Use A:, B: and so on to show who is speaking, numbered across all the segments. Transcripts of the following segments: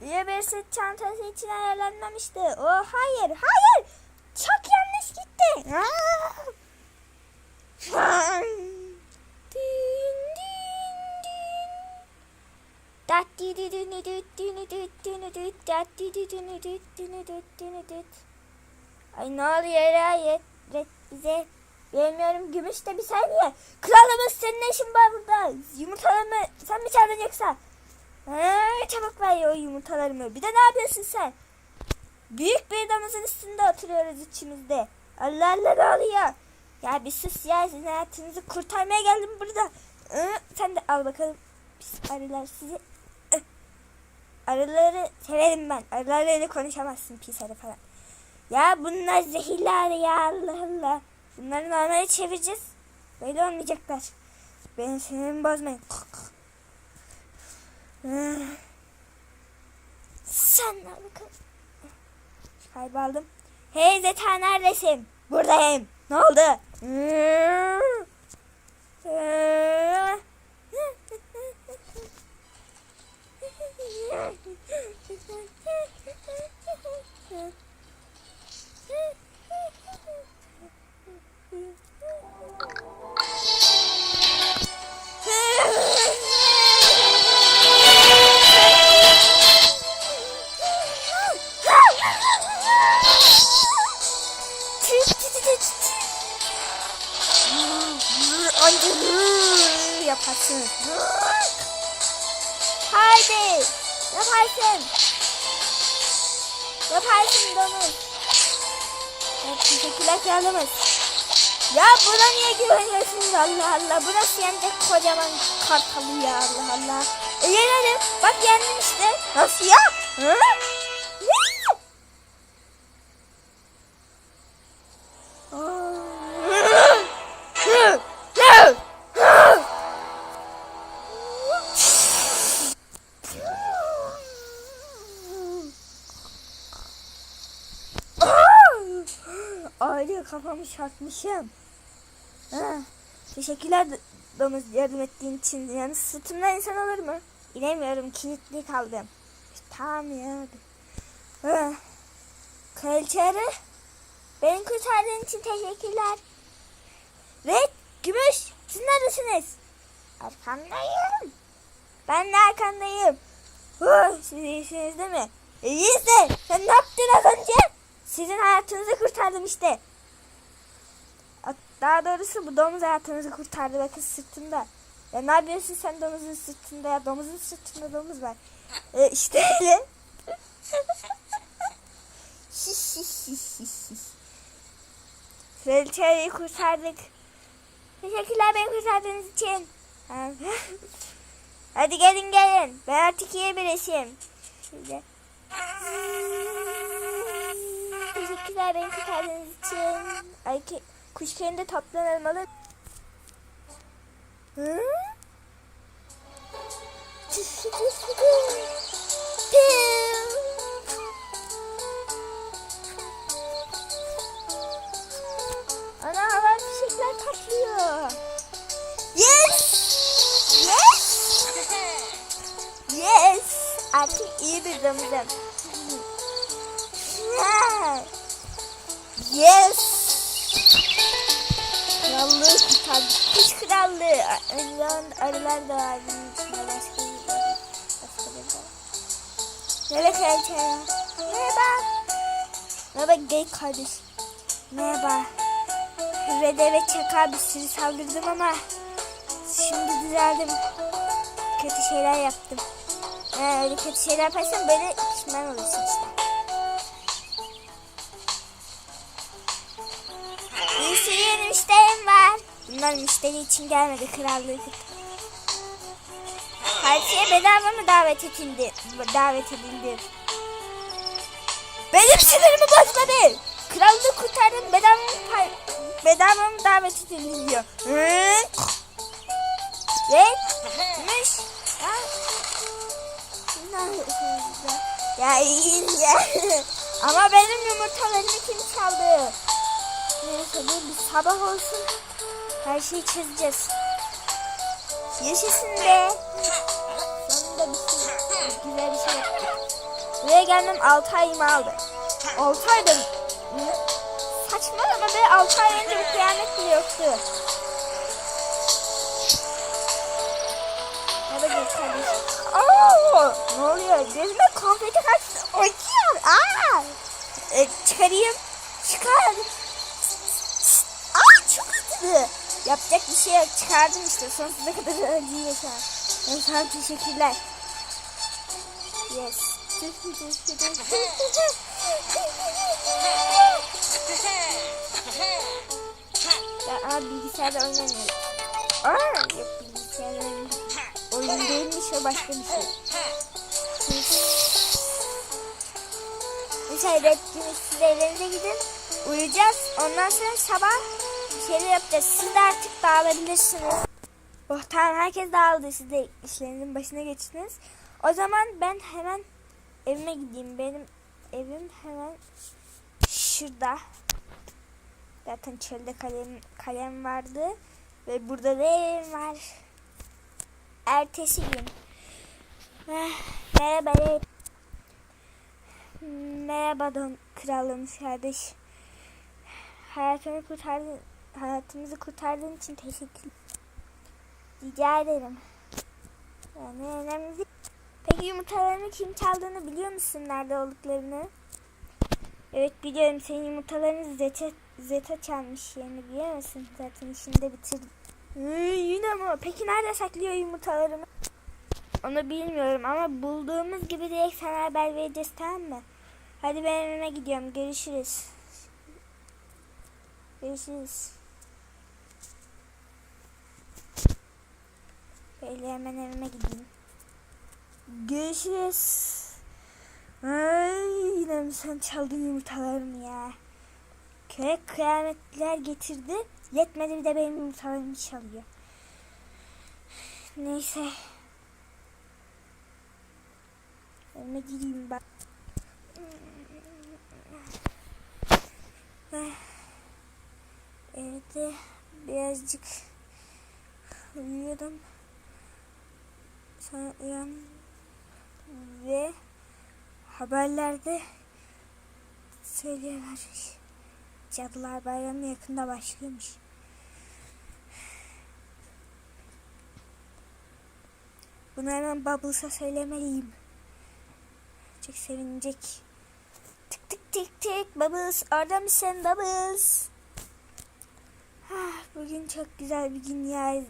A: diye bir sırt çantası için ayarlanmamıştı. O hayır, hayır. Çok yanlış gitti. Ay ne oluyor Red bize? Bilmiyorum Gümüş de bir saniye. Kralımız senin ne işin var burada? Yumurtalarımı sen mi çaldın yoksa? Ha, çabuk ver o yumurtalarımı. Bir de ne yapıyorsun sen? Büyük bir damızın üstünde oturuyoruz içimizde. Allah Allah ne oluyor? Ya bir sus ya sizin hayatınızı kurtarmaya geldim burada. Hı, sen de al bakalım. Pis arılar sizi. Arıları severim ben. Arılarla öyle konuşamazsın pis arı falan. Ya bunlar zehirli arı ya Allah Allah. Bunları normale çevireceğiz. Böyle olmayacaklar. Benim sinirimi bozmayın. Sen ne bakalım. Kayboldım. Hey Zeta neredesin? Buradayım. Ne oldu? Anca yaparsın. Haydi. Yaparsın. Yaparsın domuz. Evet, teşekkürler kralımız. Ya buna niye güveniyorsunuz Allah Allah? Bu nasıl yenecek kocaman kartalı ya Allah Allah. E yenerim. Bak yendim işte. Nasıl ya? Hı? Kafamı çarpmışım. Ha, teşekkürler domuz yardım ettiğin için. Yani sırtımdan insan olur mu? İnemiyorum kilitli kaldım. Tamam ya. Ha. Kraliçe arı. Beni kurtardığın için teşekkürler. Red, Gümüş, siz neredesiniz? Arkandayım. Ben de arkandayım. Huh, siz iyisiniz değil mi? İyiyiz de sen ne yaptın az önce? Sizin hayatınızı kurtardım işte. Daha doğrusu bu domuz hayatınızı kurtardı bakın sırtında. Ya ne yapıyorsun sen domuzun sırtında ya domuzun sırtında domuz var. E, işte öyle. Kraliçeyi kurtardık. Teşekkürler beni kurtardığınız için. Ha. Hadi gelin gelin. Ben artık iyi birisiyim. Şöyle. Teşekkürler beni kurtardığınız için. Ay kuş kendi toplanalım alın. Hı? Tüfü. Piu. Ana havai fişekler patlıyor. Yes! Yes! Yes! Artık iyi bir. Yeah. Yes! Krallığı kurtardık. Kuş krallığı. Arılar, arılar da var bunun içinde başka bir başka bir de. Merhaba kraliçe. Merhaba. Merhaba gay kardeş. Merhaba. Red'e ve Çak'a bir sürü saldırdım ama şimdi düzeldim. Kötü şeyler yaptım. Ee, öyle kötü şeyler yaparsan böyle pişman olursun işte. Bunlar müşteri için gelmedi krallığı. Partiye bedava mı davet edildi? Davet edildi. Benim sinirimi bozma bir. Krallığı kurtardım bedava mı, bedava mı davet edildi diyor. Hı? Ne yapıyorsunuz ya? İyi ya. Ama benim yumurtalarımı kim çaldı? Neyse dur bir sabah olsun. Her şeyi çözeceğiz. Yaşasın be. Sonunda bir şey, güzel bir şey yaptık. Buraya gelmem 6 ayımı aldı. 6 ayda mı? Saçmalama be 6 ay önce bir kıyamet bile yoktu. Hadi geç kardeşim. Aa, ne oluyor? Gözüme konfeti kaçtı. Acıyor. Aa. E, çıkarayım. Çıkar. Aa çok acıdı. Yapacak bir şey yok. Çıkardım işte. Sonsuza kadar acıyor şu an. Neyse abi, teşekkürler. Yes. ya abi bilgisayarda oynamıyorum. Aa yok bilgisayarda. Oyun değilmiş o başka bir şey. Mesela red günü siz evlerinize gidin. Uyuyacağız. Ondan sonra sabah şeyler yapacağız. Siz de artık dağılabilirsiniz. Oh tamam herkes dağıldı. Siz de işlerinizin başına geçtiniz. O zaman ben hemen evime gideyim. Benim evim hemen şurada. Zaten çölde kalem, kalem vardı. Ve burada da evim var. Ertesi gün. Eh, Merhaba. Merhaba don kralım kardeş. Hayatımı kurtardın, hayatımızı kurtardığın için teşekkür Rica ederim. Yani önemli. Peki yumurtalarını kim çaldığını biliyor musun nerede olduklarını? Evet biliyorum senin yumurtalarını Zeta, Zeta çalmış yani biliyor musun? Zaten işini de bitirdim. Hı, yine mi? Peki nerede saklıyor yumurtalarını? Onu bilmiyorum ama bulduğumuz gibi direkt sana haber vereceğiz tamam mı? Hadi ben evime gidiyorum. Görüşürüz. Görüşürüz. Böyle hemen evime gideyim. Görüşürüz. Ay yine mi sen çaldın yumurtalarımı ya? Köye kıyametler getirdi. Yetmedi bir de benim yumurtalarımı çalıyor. Neyse. Evime gideyim bak. Evde birazcık uyuyordum. Uyandım ve haberlerde söyleyivermiş. Cadılar Bayramı yakında başlıyormuş. Bunu hemen Bubbles'a söylemeliyim. Çok sevinecek. Tık tık tık tık Bubbles orada mısın Bubbles? Ah, bugün çok güzel bir gün ya.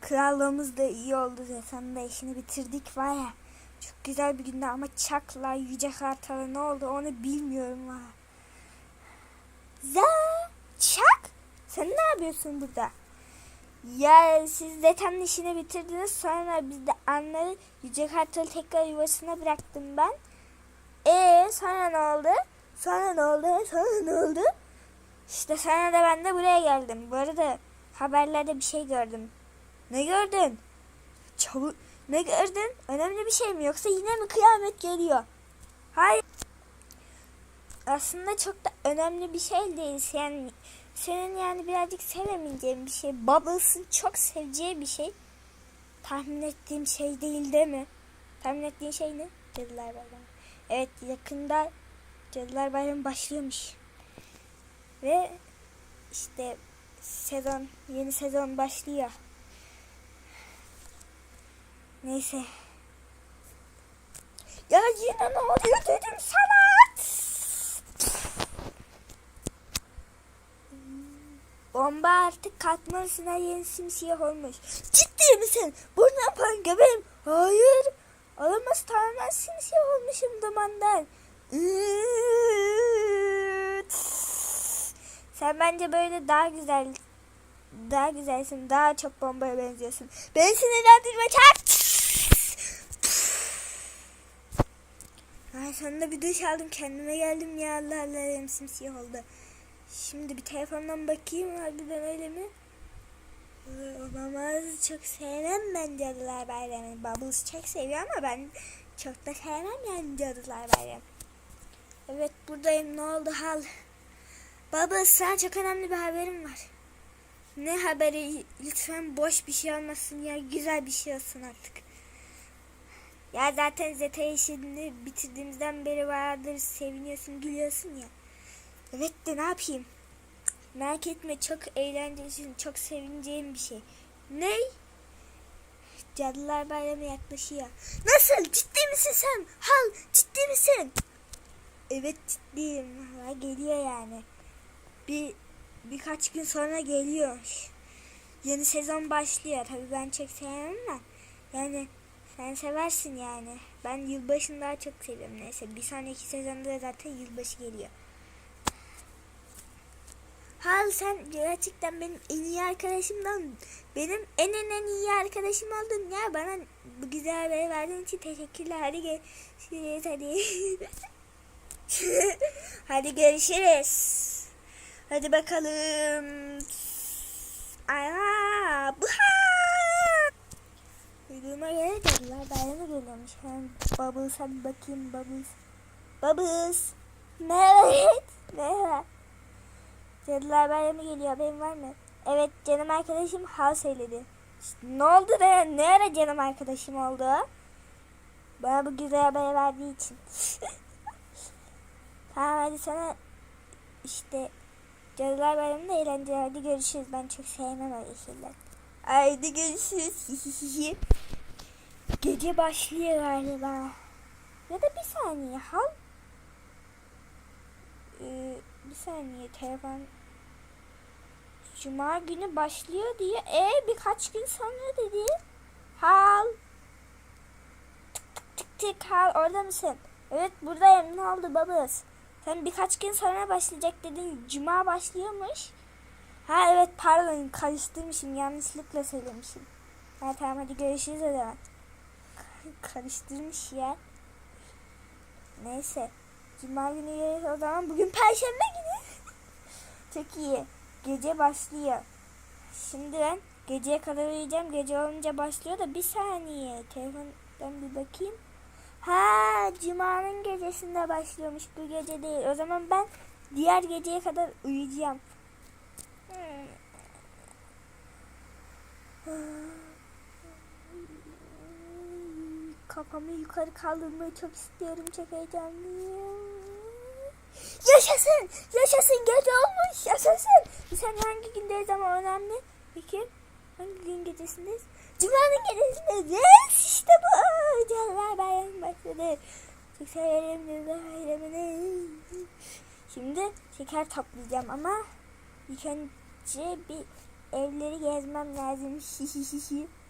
A: Krallığımız da iyi oldu zaten da işini bitirdik var ya. Çok güzel bir gündü ama Çak'la Yüce Kartal'a ne oldu onu bilmiyorum ha. Za Çak sen ne yapıyorsun burada? Ya siz zaten işini bitirdiniz sonra biz de anları Yüce Kartal'ı tekrar yuvasına bıraktım ben. E sonra ne oldu? Sonra ne oldu? Sonra ne oldu? İşte sonra da ben de buraya geldim. Bu arada haberlerde bir şey gördüm. Ne gördün? Çabuk. Ne gördün? Önemli bir şey mi yoksa yine mi kıyamet geliyor? Hayır. Aslında çok da önemli bir şey değil. Yani senin yani birazcık sevemeyeceğin bir şey. Bubbles'ın çok seveceği bir şey. Tahmin ettiğim şey değil değil mi? Tahmin ettiğin şey ne? Cadılar Bayramı. Evet yakında Cadılar Bayramı başlıyormuş. Ve işte sezon, yeni sezon başlıyor. Neyse. Ya yine ne oluyor dedim sana. Bomba artık katmanısına yeni simsiyah olmuş. Ciddi misin? Bu ne yapan göbeğim? Hayır. Olamaz tamamen simsiyah olmuşum dumandan. Sen bence böyle daha güzel daha güzelsin. Daha çok bombaya benziyorsun. Ben sinirlendirme çarp. Ay sonunda bir duş aldım. Kendime geldim ya Allah Allah. Simsiyah oldu. Şimdi bir telefondan bakayım. Harbiden öyle mi? Olamaz. Çok sevmem ben Cadılar Bayramı. Bubbles çok seviyor ama ben çok da sevmem yani Cadılar Bayramı. Evet buradayım. Ne oldu hal? Bubbles sana çok önemli bir haberim var. Ne haberi? Lütfen boş bir şey olmasın ya. Güzel bir şey olsun artık. Ya zaten Zeta işini bitirdiğimizden beri vardır seviniyorsun gülüyorsun ya. Evet de ne yapayım? Merak etme çok eğlenceli, çok sevineceğim bir şey. Ne? Cadılar Bayramı yaklaşıyor. Nasıl? Ciddi misin sen? Hal ciddi misin? Evet ciddiyim. Ha, geliyor yani. Bir birkaç gün sonra geliyor. Yeni sezon başlıyor. Tabii ben çok sevmem ama yani sen seversin yani. Ben yılbaşını daha çok seviyorum. Neyse bir sonraki sezonda da zaten yılbaşı geliyor. Hal sen gerçekten benim en iyi arkadaşımdan benim en en en iyi arkadaşım oldun ya bana bu güzel haberi verdiğin için teşekkürler hadi görüşürüz hadi hadi görüşürüz hadi bakalım Aa, geliyormuş ben Bubbles'a bir bakayım Bubbles Bubbles Evet Merhaba Cadılar Bayramı geliyor haberin var mı? Evet canım arkadaşım Hal söyledi. İşte ne oldu da ne ara canım arkadaşım oldu? Bana bu güzel haber verdiği için. tamam hadi sana işte Cadılar Bayramı'nda eğlenceli hadi görüşürüz. Ben çok sevmem öyle şeyler. Haydi görüşürüz. Gece başlıyor galiba. Ya da bir saniye Hal. Ee, bir saniye telefon Cuma günü başlıyor diye e birkaç gün sonra dedi. Hal. Tık tık tık hal orada mısın? Evet buradayım ne oldu babız? Sen birkaç gün sonra başlayacak dedin. Cuma başlıyormuş. Ha evet pardon karıştırmışım yanlışlıkla söylemişim. Ha tamam hadi görüşürüz o zaman. Karıştırmış ya. Neyse. Cuma günü geliriz o zaman. Bugün perşembe günü. Çok iyi. Gece başlıyor. Şimdi ben geceye kadar uyuyacağım. Gece olunca başlıyor da bir saniye. Telefondan bir bakayım. Ha, Cuma'nın gecesinde başlıyormuş. Bu gece değil. O zaman ben diğer geceye kadar uyuyacağım. Kafamı yukarı kaldırmayı çok istiyorum. Çok heyecanlıyım. Yaşasın! Yaşasın! Gece olmuş! Yaşasın! Sen hangi gündeyiz ama önemli. Peki hangi gün gecesindeyiz? Cuma'nın gecesindeyiz. Yes! İşte bu! Canlar bayram başladı. Çok severim Cuma'nın bayramını. Şimdi şeker toplayacağım ama ilk önce bir evleri gezmem lazım.